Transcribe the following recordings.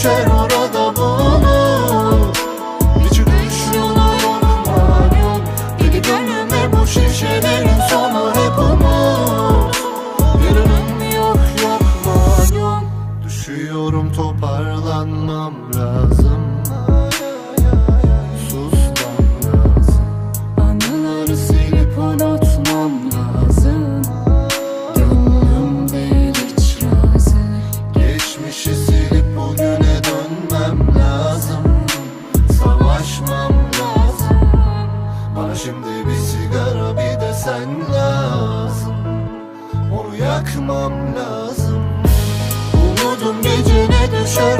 düşer orada bulur Bir çıkış yolu yok malum gönlüme bu şişelerin sonu hep umut Yarınım yok yok malum Düşüyorum toparlanmam lazım Onu yakmam lazım. Umudum gecene düşer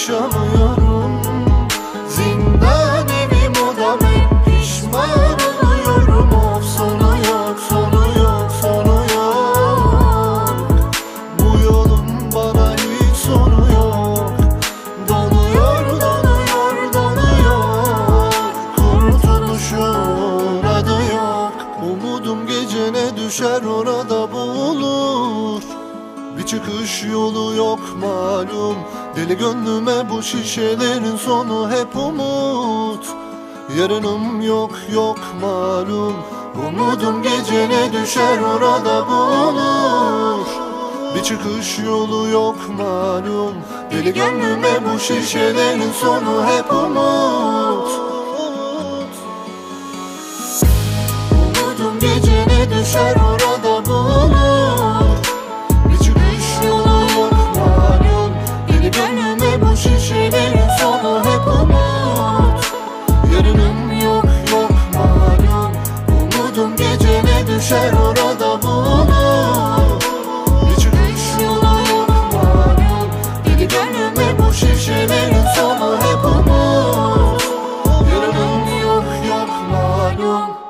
Alışamıyorum Zindan evim odam hep pişman oluyorum. Of sonu yok sonu yok sonu yok. Bu yolun bana hiç sonu yok. Donuyor donuyor donuyor. Kurtuluşun adı yok. Umudum gecene düşer orada bulur Bir çıkış yolu yok malum. Deli gönlüme bu şişelerin sonu hep umut. Yarınım yok yok malum. Umudum gecene düşer orada bulur Bir çıkış yolu yok malum. Deli gönlüme bu şişelerin sonu hep umut. Umudum gecene düşer orada şişelerin sonu hep umut Yarınım yok yok malum. Umudum gecene düşer orada bulur Bir çıkış yolu yok malum. Deli gönlüme bu şişelerin sonu hep umut Yarınım yok yok malum